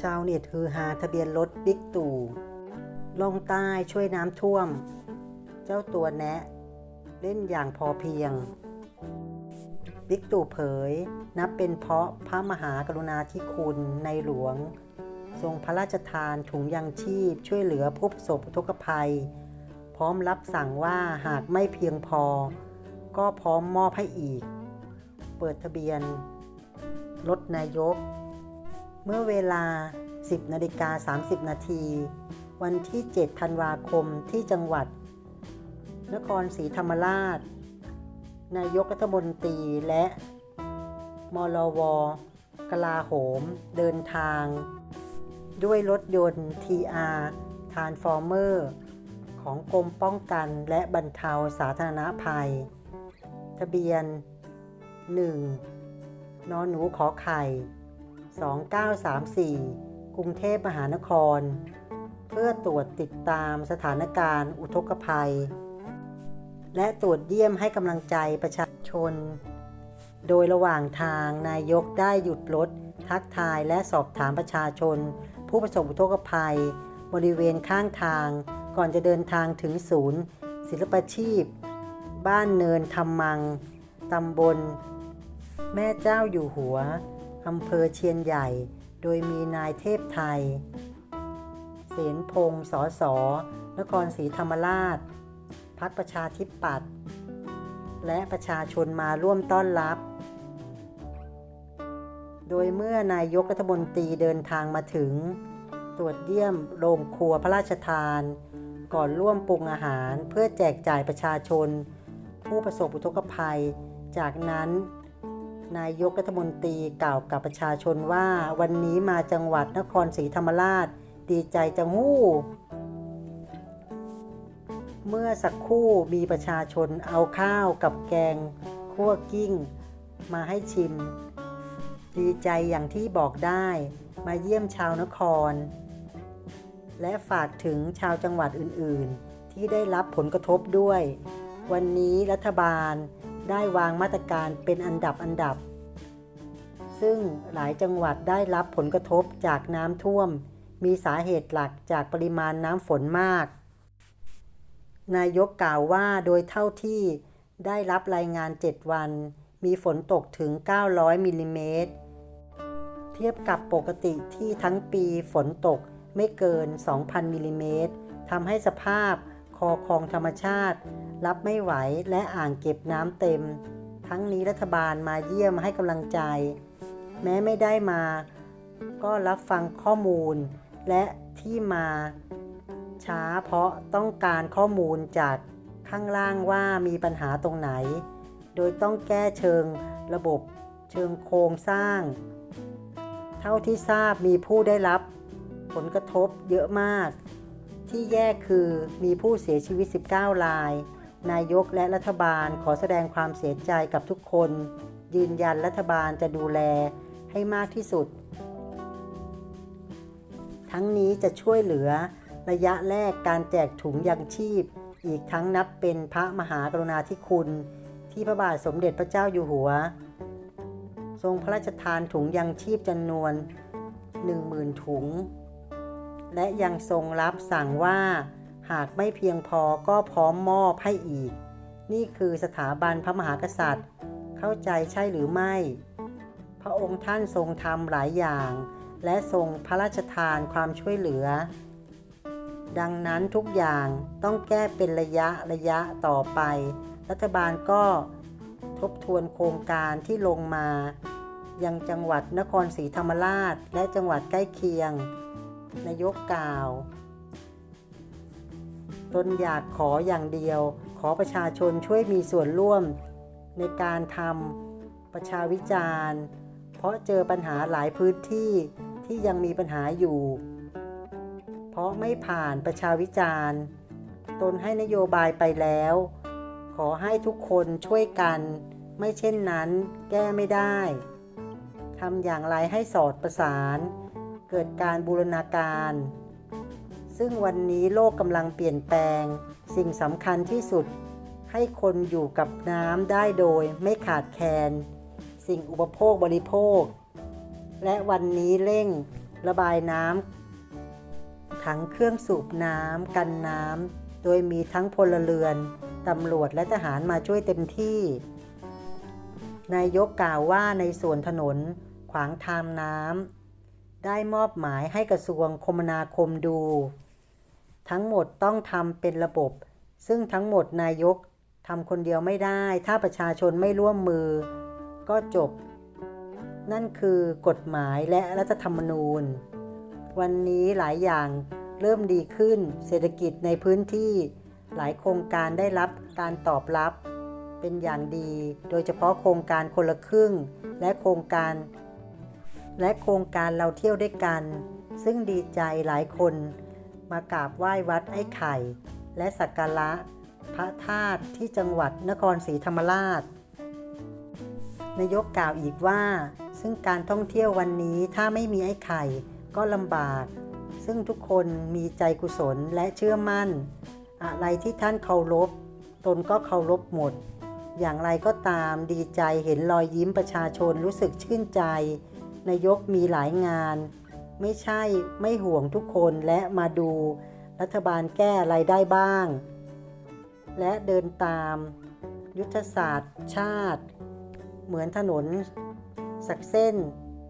ชาวเน็ตฮือฮาทะเบียนรถบิ๊กตู่ลงใต้ช่วยน้ำท่วม เจ้าตัวแนะ เล่นอย่างพอเพียง บิ๊กตู่เผย นับเป็นเพราะพระมหากรุณาธิคุณในหลวง ทรงพระราชทานถุงยังชีพช่วยเหลือผู้ประสบอุทกภัย พร้อมรับสั่งว่าหากไม่เพียงพอ ก็พร้อมมอบให้อีก เปิดทะเบียน รถนายก เมื่อเวลา 10นาฬิกา30 นาที วันที่ 7 ธันวาคมที่จังหวัด นครศรีธรรมราช นายกรัฐมนตรีและมลว กลาโหม เดินทาง ด้วยรถยนต์ TR Transformer ของกรมป้องกันและบรรเทาสาธารณภัย ทะเบียน 1. นอนหนูขอไข่ 2934 กรุงเทพมหานคร เพื่อตรวจติดตามสถานการณ์อุทกภัย และตรวจเยี่ยมให้กำลังใจประชาชน โดยระหว่างทางนายกได้หยุดรถทักทายและสอบถามประชาชน ผู้ประสบอุทกภัย บริเวณข้างทาง ก่อนจะเดินทางถึงศูนย์ ศิลปชีพ บ้านเนินธรรมังตำบล แม่เจ้าอยู่หัว อำเภอเชียนใหญ่ โดยมีนายเทพไทย เสนพงศ์สอสอนครศรีธรรมราชพักประชาธิปัตย์และประชาชนมาร่วมต้อนรับ โดยเมื่อนายกรัฐมนตรีเดินทางมาถึง ตรวจเยี่ยมโรงครัวพระราชทาน ก่อนร่วมปรุงอาหารเพื่อแจกจ่ายประชาชน ผู้ประสบอุทกภัย จากนั้น นายกรัฐมนตรีกล่าวกับประชาชนว่า วันนี้มาจังหวัดนครศรีธรรมราช ดีใจจังหู้ เมื่อสักครู่มีประชาชนเอาข้าวกับแกงคั่วกิ้ง มาให้ชิม ดีใจอย่างที่บอกได้ มาเยี่ยมชาวนคร และฝากถึงชาวจังหวัดอื่น ๆ ที่ได้รับผลกระทบด้วย วันนี้รัฐบาล ได้วางมาตรการเป็นอันดับอันดับ ซึ่งหลายจังหวัดได้รับผลกระทบจากน้ำท่วม มีสาเหตุหลักจากปริมาณน้ำฝนมาก นายกกล่าวว่าโดยเท่าที่ได้รับรายงาน 7 วัน มีฝนตกถึง 900มิลลิเมตร เทียบกับปกติที่ทั้งปีฝนตกไม่เกิน 2,000มิลลิเมตรทำให้สภาพ คอคลองธรรมชาติ รับไม่ไหวและอ่างเก็บน้ำเต็ม ทั้งนี้รัฐบาลมาเยี่ยมให้กำลังใจ แม้ไม่ได้มา ก็รับฟังข้อมูล และที่มาช้าเพราะต้องการข้อมูลจากข้างล่างว่ามีปัญหาตรงไหน โดยต้องแก้เชิงระบบเชิงโครงสร้าง เท่าที่ทราบมีผู้ได้รับ ผลกระทบเยอะมาก ที่แย่คือมีผู้เสียชีวิต 19 ราย นายกและรัฐบาลขอแสดงความเสียใจกับทุกคน ยืนยันรัฐบาลจะดูแลให้มากที่สุด ทั้งนี้จะช่วยเหลือระยะแรกการแจกถุงยังชีพ อีกทั้งนับเป็นพระมหากรุณาธิคุณ ที่พระบาทสมเด็จพระเจ้าอยู่หัว ทรงพระราชทานถุงยังชีพจำนวน 10,000 ถุง และยังทรงรับสั่งว่า หากไม่เพียงพอก็พร้อมมอบให้อีก นี่คือสถาบันพระมหากษัตริย์ เข้าใจใช่หรือไม่ พระองค์ท่านทรงทำหลายอย่าง และทรงพระราชทานความช่วยเหลือ ดังนั้นทุกอย่างต้องแก้เป็นระยะระยะต่อไป รัฐบาลก็ทบทวนโครงการที่ลงมา ยังจังหวัดนครศรีธรรมราช และจังหวัดใกล้เคียง นายกกล่าว ตนอยากขออย่างเดียว ขอประชาชนช่วยมีส่วนร่วมในการทำประชาวิจารณ์ เพราะเจอปัญหาหลายพื้นที่ที่ยังมีปัญหาอยู่ เพราะไม่ผ่านประชาวิจารณ์ ตนให้นโยบายไปแล้ว ขอให้ทุกคนช่วยกัน ไม่เช่นนั้นแก้ไม่ได้ทำอย่างไรให้สอดประสาน เกิดการบูรณาการ ซึ่งวันนี้โลกกำลังเปลี่ยนแปลง สิ่งสำคัญที่สุด ให้คนอยู่กับน้ำได้โดยไม่ขาดแคลน สิ่งอุปโภคบริโภค และวันนี้เร่งระบายน้ำถังเครื่องสูบน้ำกันน้ำโดยมีทั้งพลเรือนตำรวจและทหารมาช่วยเต็มที่ นายกกล่าวว่าในส่วนถนนขวางทางน้ำ ได้มอบหมายให้กระทรวงคมนาคมดู ทั้งหมดต้องทำเป็นระบบ ซึ่งทั้งหมดนายกทำคนเดียวไม่ได้ ถ้าประชาชนไม่ร่วมมือ ก็จบ นั่นคือกฎหมายและรัฐธรรมนูญ วันนี้หลายอย่างเริ่มดีขึ้น เศรษฐกิจในพื้นที่หลายโครงการได้รับการตอบรับเป็นอย่างดี โดยเฉพาะโครงการคนละครึ่ง และโครงการ และโครงการเราเที่ยวด้วยกัน ซึ่งดีใจหลายคน มากราบไหว้วัดไอ้ไข่ และสักการะ พระธาตุที่จังหวัดนครศรีธรรมราชนายกกล่าวอีกว่า ซึ่งการท่องเที่ยววันนี้ถ้าไม่มีไอ้ไข่ ก็ลำบาก ซึ่งทุกคนมีใจกุศลและเชื่อมั่น อะไรที่ท่านเคารพตนก็เคารพหมด อย่างไรก็ตามดีใจเห็นรอยยิ้มประชาชนรู้สึกชื่นใจ นายกมีหลายงาน ไม่ใช่ไม่ห่วงทุกคนและมาดูรัฐบาลแก้อะไรได้บ้าง และเดินตาม ยุทธศาสตร์ ชาติ เหมือนถนน สักเส้น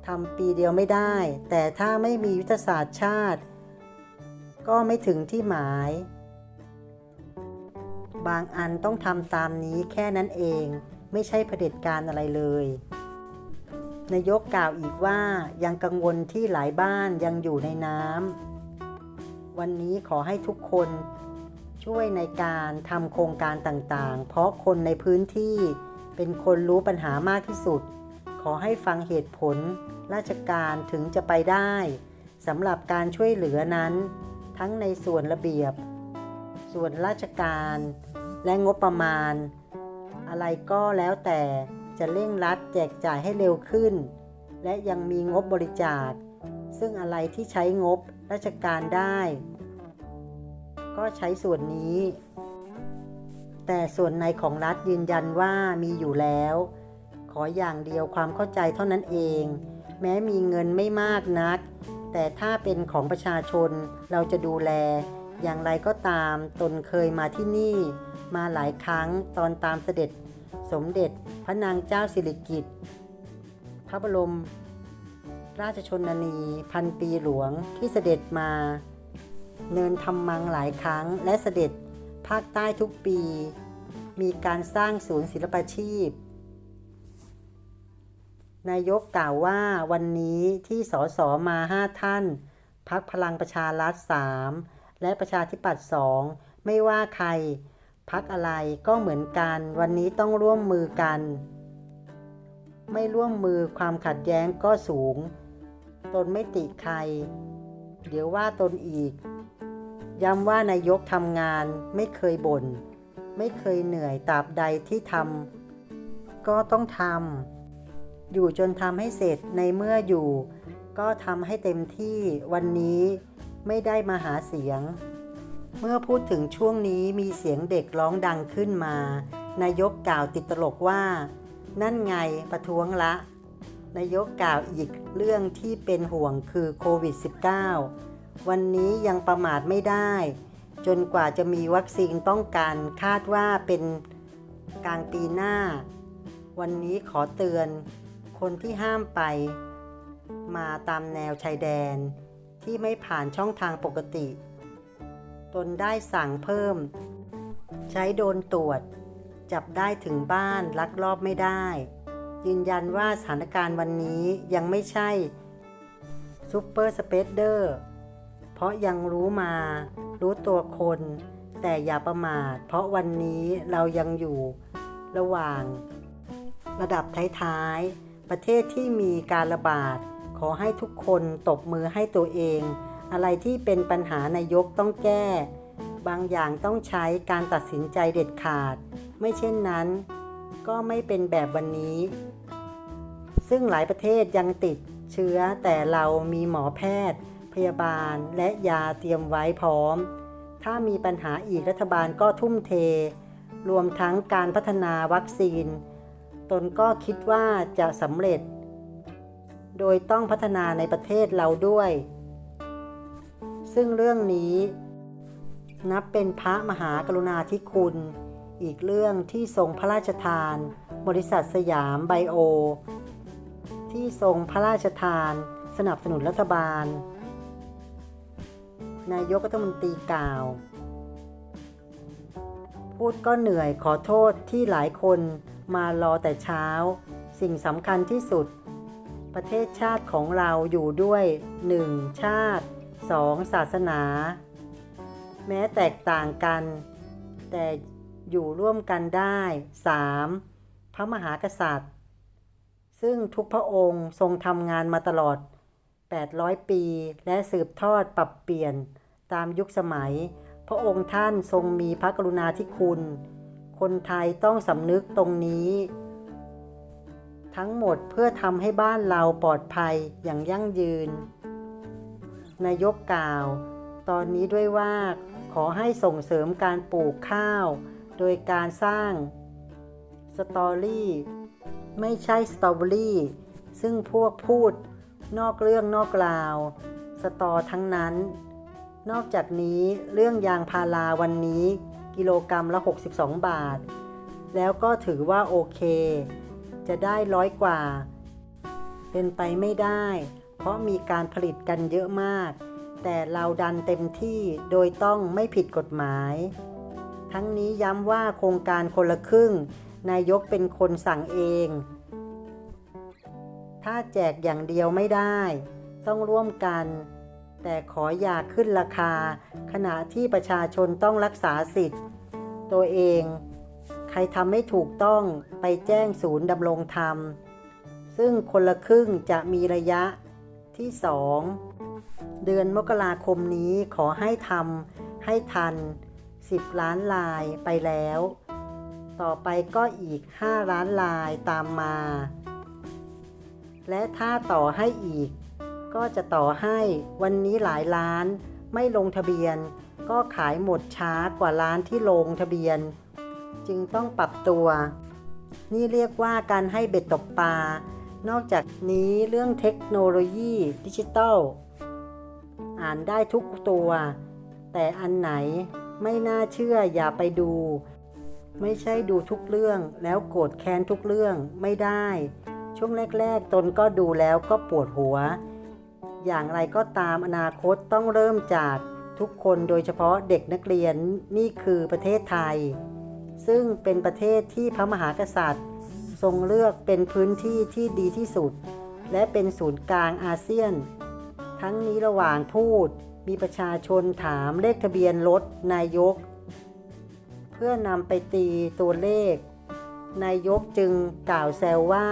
ทำปีเดียวไม่ได้ แต่ถ้าไม่มียุทธศาสตร์ชาติ ก็ไม่ถึงที่หมาย บางอันต้องทำตามนี้แค่นั้นเอง ไม่ใช่เผด็จการอะไรเลย นายกกล่าวอีกว่ายังกังวลที่หลายบ้านยังอยู่ในน้ำวันนี้ขอให้ทุกคนช่วยในการทำโครงการต่างๆ เพราะคนในพื้นที่เป็นคนรู้ปัญหามากที่สุด ขอให้ฟังเหตุผลราชการถึงจะไปได้สำหรับการช่วยเหลือนั้น ทั้งในส่วนระเบียบ ส่วนราชการและงบประมาณ อะไรก็แล้วแต่ จะเร่งรัดแจกจ่ายให้เร็วขึ้น และยังมีงบบริจาค ซึ่งอะไรที่ใช้งบราชการได้ ก็ใช้ส่วนนี้ แต่ส่วนในของรัฐยืนยันว่ามีอยู่แล้ว ขออย่างเดียวความเข้าใจเท่านั้นเอง แม้มีเงินไม่มากนัก แต่ถ้าเป็นของประชาชนเราจะดูแล อย่างไรก็ตามตนเคยมาที่นี่ มาหลายครั้งตอนตามเสด็จ สมเด็จพระนางเจ้าสิริกิติ์พระบรม ราชชนนีพันปีหลวงที่เสด็จมา เนินทำมังหลายครั้งและเสด็จภาคใต้ทุกปี มีการสร้างศูนย์ศิลปาชีพ นายกกล่าวว่าวันนี้ที่สสมาห้าท่าน พักพลังประชารัฐสามและประชาธิปัตย์สองไม่ว่าใคร พักอะไรก็เหมือนกัน วันนี้ต้องร่วมมือกัน ไม่ร่วมมือความขัดแย้งก็สูง ตนไม่ติใคร เดี๋ยวว่าตนอีก ย้ำว่านายกทำงานไม่เคยบน่น ไม่เคยเหนื่อยตราบใดที่ทำก็ต้องทำอยู่จนทำให้เสร็จในเมื่ออยู่ ก็ทำให้เต็มที่วันนี้ไม่ได้มาหาเสียง เมื่อพูดถึงช่วงนี้มีเสียงเด็กร้องดังขึ้นมา นายกกล่าวติดตลกว่า นั่นไงประท้วงละ นายกกล่าวอีกเรื่องที่เป็นห่วงคือโควิด -19 วันนี้ยังประมาทไม่ได้ จนกว่าจะมีวัคซีนป้องกันคาดว่าเป็นกลางปีหน้า วันนี้ขอเตือน คนที่ห้ามไป มาตามแนวชายแดนที่ไม่ผ่านช่องทางปกติ ตนได้สั่งเพิ่ม ใช้โดนตรวจ จับได้ถึงบ้านลักลอบไม่ได้ ยืนยันว่าสถานการณ์วันนี้ยังไม่ใช่ซูเปอร์สเปเดอร์เพราะยังรู้มา รู้ตัวคน แต่อย่าประมาท เพราะวันนี้เรายังอยู่ระหว่าง ระดับท้ายๆ ประเทศที่มีการระบาด ขอให้ทุกคนตบมือให้ตัวเอง อะไรที่เป็นปัญหานายกต้องแก้ บางอย่างต้องใช้การตัดสินใจเด็ดขาด ไม่เช่นนั้น ก็ไม่เป็นแบบวันนี้ ซึ่งหลายประเทศยังติดเชื้อแต่เรามีหมอแพทย์ พยาบาลและยาเตรียมไว้พร้อม ถ้ามีปัญหาอีกรัฐบาลก็ทุ่มเท รวมทั้งการพัฒนาวัคซีน ตนก็คิดว่าจะสำเร็จ โดยต้องพัฒนาในประเทศเราด้วย ซึ่งเรื่องนี้นับเป็นพระมหากรุณาธิคุณ อีกเรื่องที่ทรงพระราชทาน บริษัทสยามไบโอ ที่ทรงพระราชทาน สนับสนุนรัฐบาล นายกรัฐมนตรีกล่าว พูดก็เหนื่อยขอโทษที่หลายคนมารอแต่เช้า สิ่งสำคัญที่สุด ประเทศชาติของเราอยู่ด้วย 1. ชาติ 2. ศาสนา แม้แตกต่างกัน แต่อยู่ร่วมกันได้ 3. พระมหากษัตริย์ ซึ่งทุกพระองค์ทรงทำงานมาตลอด 800 ปี และสืบทอดปรับเปลี่ยนตามยุคสมัย พระองค์ท่านทรงมีพระกรุณาธิคุณ คนไทยต้องสำนึกตรงนี้ ทั้งหมดเพื่อทำให้บ้านเราปลอดภัยอย่างยั่งยืน นายกกล่าว ตอนนี้ด้วยว่าขอให้ส่งเสริมการปลูกข้าว โดยการสร้างสตอรี่ไม่ใช่สตรอเบอรี่ซึ่งพวกพูดนอกเรื่องนอกราว สตอทั้งนั้น นอกจากนี้เรื่องยางพาราวันนี้ กิโลกรรัมละ 62 บาท แล้วก็ถือว่าโอเค จะได้ร้อยกว่า เป็นไปไม่ได้ เพราะมีการผลิตกันเยอะมาก แต่เราดันเต็มที่โดยต้องไม่ผิดกฎหมาย ทั้งนี้ย้ำว่าโครงการคนละครึ่ง นายกเป็นคนสั่งเอง ถ้าแจกอย่างเดียวไม่ได้ ต้องร่วมกัน แต่ขออย่าขึ้นราคา ขณะที่ประชาชนต้องรักษาสิทธิ์ ตัวเอง ใครทำไม่ถูกต้องไปแจ้งศูนย์ดำรงธรรมซึ่งคนละครึ่งจะมีระยะ ที่ 2 เดือนมกราคมนี้ขอให้ทำให้ทัน 10 ล้านลายไปแล้ว ต่อไปก็อีก 5 ล้านลายตามมา และถ้าต่อให้อีก ก็จะต่อให้วันนี้หลายล้านไม่ลงทะเบียน ก็ขายหมดช้ากว่าร้านที่ลงทะเบียน จึงต้องปรับตัว นี่เรียกว่าการให้เบ็ดตกปลา นอกจากนี้เรื่องเทคโนโลยีดิจิตอลอ่านได้ทุกตัว แต่อันไหนไม่น่าเชื่ออย่าไปดู ไม่ใช่ดูทุกเรื่องแล้วโกรธแค้นทุกเรื่องไม่ได้ ช่วงแรก ๆ ตนก็ดูแล้วก็ปวดหัว อย่างไรก็ตามอนาคตต้องเริ่มจากทุกคนโดยเฉพาะเด็กนักเรียนนี่คือประเทศไทย ซึ่งเป็นประเทศที่พระมหากษัตริย์ ทรงเลือกเป็นพื้นที่ที่ดีที่สุด และเป็นศูนย์กลางอาเซียน ทั้งนี้ระหว่างพูดมีประชาชนถามเลขทะเบียนรถนายก เพื่อนำไปตีตัวเลข นายกจึงกล่าวแซวว่า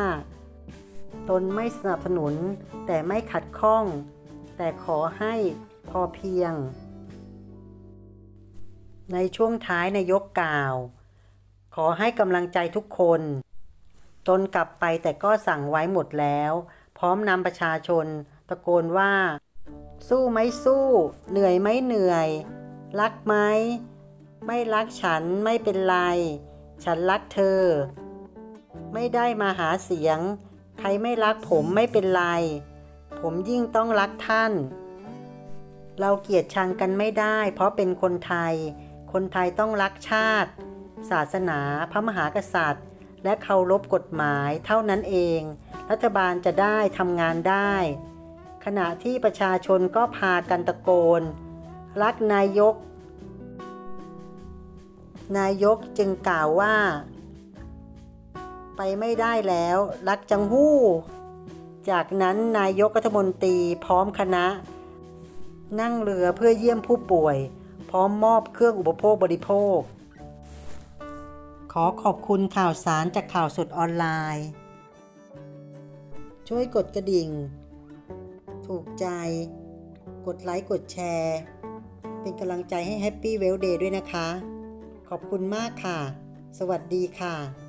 ตนไม่สนับสนุนแต่ไม่ขัดข้อง แต่ขอให้พอเพียง ในช่วงท้ายนายกกล่าว ขอให้กำลังใจทุกคน ตนกลับไปแต่ก็สั่งไว้หมดแล้ว พร้อมนำประชาชน ตะโกนว่า สู้ไหมสู้ เหนื่อยไหมเหนื่อย รักไหมไม่รักฉันไม่เป็นไร ฉันรักเธอ ไม่ได้มาหาเสียง ใครไม่รักผมไม่เป็นไร ผมยิ่งต้องรักท่าน เราเกลียดชังกันไม่ได้ เพราะเป็นคนไทย คนไทยต้องรักชาติ ศาสนาพระมหากษัตริย์ และเคารพกฎหมายเท่านั้นเอง รัฐบาลจะได้ทำงานได้ ขณะที่ประชาชนก็พากันตะโกน รักนายก นายกจึงกล่าวว่า ไปไม่ได้แล้ว รักจังหู้ จากนั้นนายกรัฐมนตรีพร้อมคณะ นั่งเรือเพื่อเยี่ยมผู้ป่วย พร้อมมอบเครื่องอุปโภคบริโภค ขอขอบคุณข่าวสารจากข่าวสดออนไลน์ ช่วยกดกระดิ่ง ถูกใจ กดไลค์กดแชร์ เป็นกำลังใจให้ Happy w e l l Day ด้วยนะคะ ขอบคุณมากค่ะ สวัสดีค่ะ